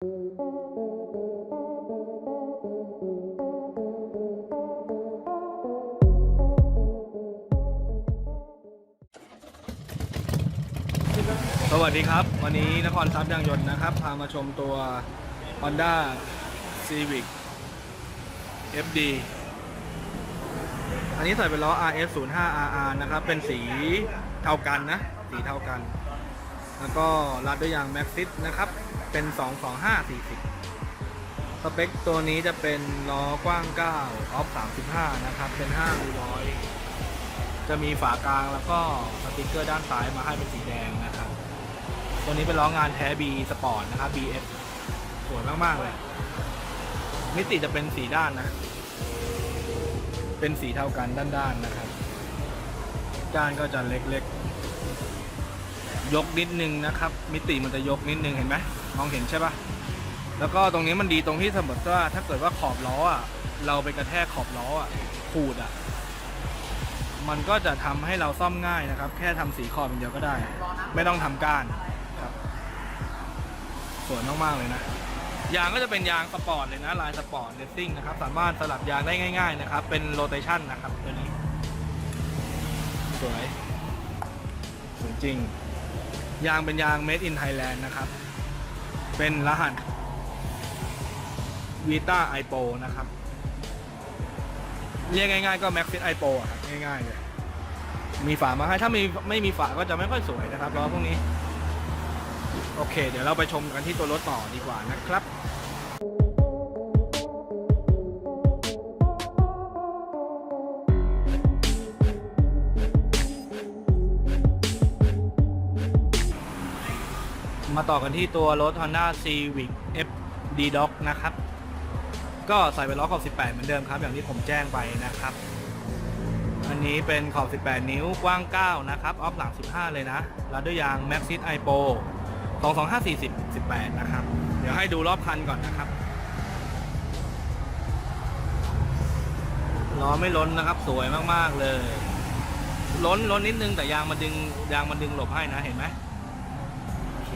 สวัสดีครับ วันนี้นครทรัพย์ยางยนต์นะครับ พามาชมตัว Honda Civic FD อันนี้ใส่เป็นล้อ RS 0 5 RR นะครับ เป็นสีเท่ากันนะ สีเท่ากัน แล้วก็รัดด้วยยาง Maxxis นะครับ เป็น 225 40 สเปคตัวนี้จะเป็นล้อกว้าง 9 ออฟ 35 นะครับ เป็น5รูร้อยจะมีฝากลางแล้วก็สติกเกอร์ด้านซ้ายมาให้เป็นสีแดงนะครับ ตัวนี้เป็นล้องานแท้ B Sport นะครับ BS สวยมาก ๆ เลย มิติจะเป็นสีด้านนะ เป็นสีเท่ากันด้านๆนะครับ ด้านก็จะเล็กๆยกนิดนึงนะครับ มิติมันจะยกนิดนึงเห็นไหม มองเห็นใช่ปะแล้วก็ตรงนี้มันดีตรงที่สมมติว่าถ้าเกิดว่าขอบล้ออะ เราไปกระแทกขอบล้ออะขูดอะ มันก็จะทำให้เราซ่อมง่ายนะครับ แค่ทำสีขอบอย่างเดียวก็ได้ ไม่ต้องทำก้านครับสวยมากๆเลยนะยางก็จะเป็นยางสปอร์ตเลยนะลายสปอร์ตเลสซิ่งนะครับ สามารถสลับยางได้ง่าย ๆ นะครับ เป็นโรเตชันนะครับตัวนี้ สวยสวยจริง ยางเป็นยาง made in Thailand นะครับ เป็นรหัส Vita iPo นะครับ เรียกง่ายๆก็ Maxxis iPo อะครับง่ายๆเลยมีฝามาให้ถ้ามีไม่มีฝาก็จะไม่ค่อยสวยนะครับล้อพวกนี้ โอเค เดี๋ยวเราไปชมกันที่ตัวรถต่อดีกว่านะครับ มาต่อกันที่ตัวรถ Honda Civic FD Doc นะครับ ก็ใส่เป็นล้อขอบ 18 เหมือนเดิมครับ อย่างที่ผมแจ้งไปนะครับ อันนี้เป็นขอบ 18 นิ้วกว้าง 9 นะครับ ออฟหลัง 15 เลยนะ แล้วด้วยยาง Maxxis iPo 22540 18 นะครับ เดี๋ยวให้ดูรอบคันก่อนนะครับล้อไม่ล้นนะครับ สวยมาก ๆ เลย ล้นล้นนิดนึงแต่ยางมันดึงยางมันดึงหลบให้นะเห็นไหมโอเค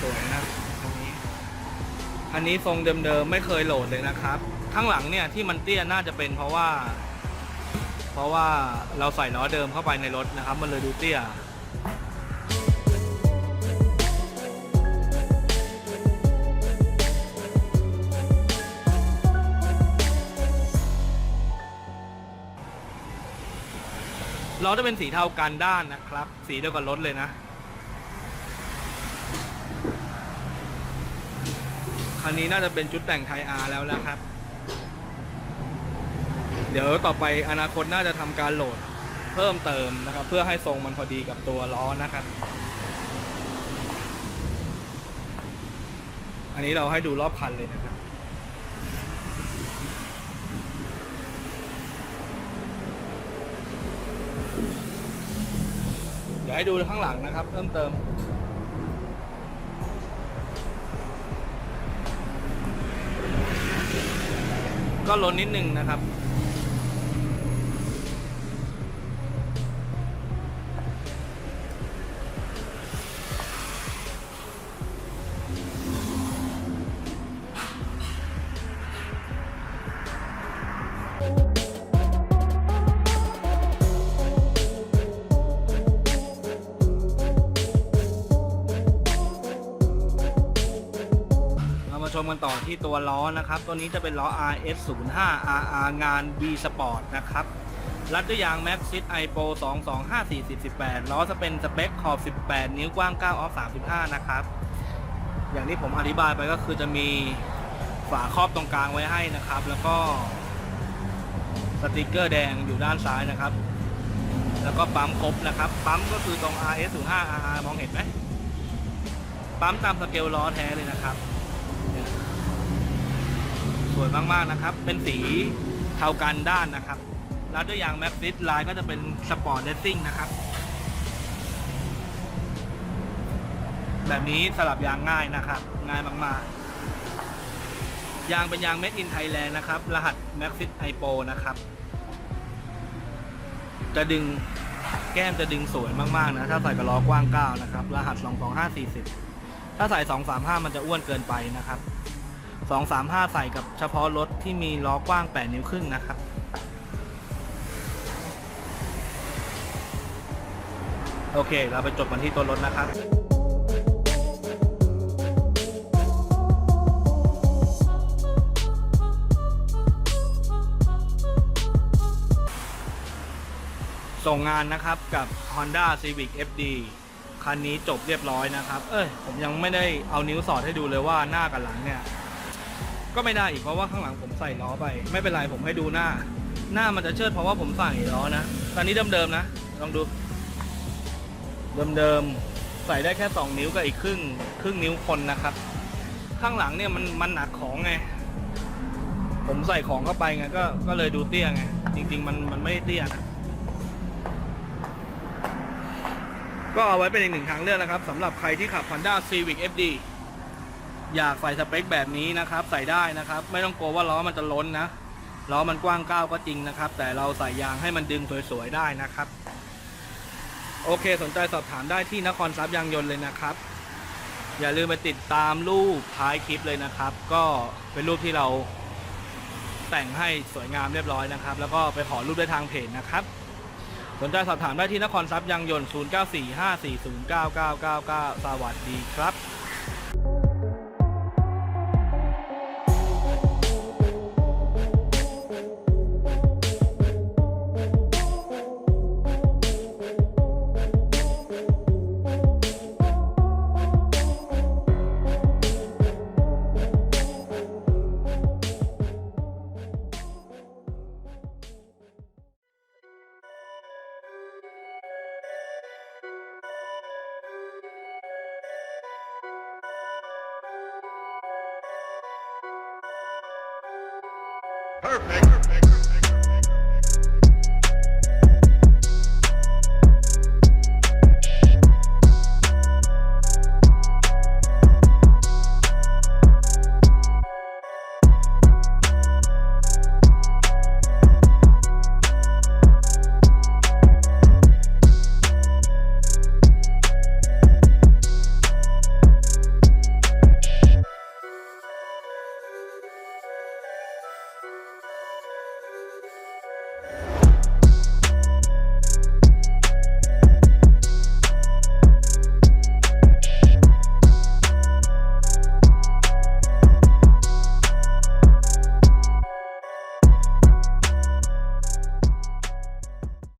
สวยนะตรงนี้ อันนี้ทรงเดิมๆไม่เคยโหลดเลยนะครับ ข้างหลังเนี่ยที่มันเตี้ยน่าจะเป็นเพราะว่า เพราะว่าเราใส่ล้อเดิมเข้าไปในรถนะครับ มันเลยดูเตี้ยล้อจะเป็นสีเทากันด้านนะครับ สีเดียวกับรถเลยนะ คันนี้น่าจะเป็นชุดแต่งไทยอาร์แล้วนะครับ เดี๋ยวต่อไปอนาคตน่าจะทำการโหลดเพิ่มเติมนะครับ เพื่อให้ทรงมันพอดีกับตัวล้อนะครับ อันนี้เราให้ดูรอบคันเลยนะครับเดี๋ยวให้ดูข้างหลังนะครับ เพิ่มเติม ก็ล้นนิดนึงนะครับ ชมกันต่อที่ตัวล้อนะครับ ตัวนี้จะเป็นล้อ RS 0 5 RR งาน B Sport นะครับ รัดด้วยยาง Maxxis iPo 225 40 18 ล้อจะเป็นสเปคขอบ 18 นิ้วกว้าง 9 ออฟ 35 นะครับ อย่างที่ผมอธิบายไปก็คือจะมีฝาครอบตรงกลางไว้ให้นะครับ แล้วก็สติกเกอร์แดงอยู่ด้านซ้ายนะครับ แล้วก็ปั๊มครบนะครับ ปั๊มก็คือตรง RS 0 5 RR มองเห็นไหมปั๊มตามสเกลล้อแท้เลยนะครับ สวยมากๆนะครับ เป็นสีเทากันด้านนะครับ แล้วด้วยยางแม็กซิสลายก็จะเป็นสปอร์ตเลสซิ่งนะครับ แบบนี้สลับยางง่ายนะครับ ง่ายมากๆ ยางเป็นยางเม็ดอินไทยแลนด์นะครับ รหัสแม็กซิสไอโปนะครับ จะดึงแก้มจะดึงสวยมากๆนะ ถ้าใส่กระล้อกว้าง 9 นะครับ รหัส 22540 ถ้าใส่ 235 มันจะอ้วนเกินไปนะครับ 235 ใส่กับเฉพาะรถที่มีล้อกว้าง 8 นิ้วครึ่งนะครับโอเค เราไปจบกันที่ตัวรถนะครับส่งงานนะครับกับ Honda Civic FD คันนี้จบเรียบร้อยนะครับ เอ้ย ผมยังไม่ได้เอานิ้วสอดให้ดูเลยว่าหน้ากับหลังเนี่ย ก็ไม่ได้อีกเพราะว่าข้างหลังผมใส่ล้อไป ไม่เป็นไรผมให้ดูหน้า หน้ามันจะเชิดเพราะว่าผมใส่ล้อนะตอนนี้เดิมๆนะลองดู เดิมๆใส่ได้แค่ 2 นิ้วกับอีกครึ่งครึ่งนิ้วคนนะครับ ข้างหลังเนี่ยมันมันหนักของไงผมใส่ของเข้าไปไงก็ก็เลยดูเตี้ยไงจริง ๆ มันมันไม่เตี้ยนะก็เอาไว้เป็นอีกหนึ่งทางเลือกนะครับสำหรับใครที่ขับ Honda Civic FD อยากใส่สเปคแบบนี้นะครับ ใส่ได้นะครับ ไม่ต้องกลัวว่าล้อมันจะล้นนะล้อมันกว้างก้าวก็จริงนะครับ แต่เราใส่ยางให้มันดึงสวยๆได้นะครับ โอเคสนใจสอบถามได้ที่นครทรัพย์ยางยนต์เลยนะครับ อย่าลืมไปติดตามรูปท้ายคลิปเลยนะครับ ก็เป็นรูปที่เราแต่งให้สวยงามเรียบร้อยนะครับ แล้วก็ไปขอรูปได้ทางเพจนะครับ สนใจสอบถามได้ที่นครทรัพย์ยางยนต์0945409999 สวัสดีครับ Perfect. Perfect.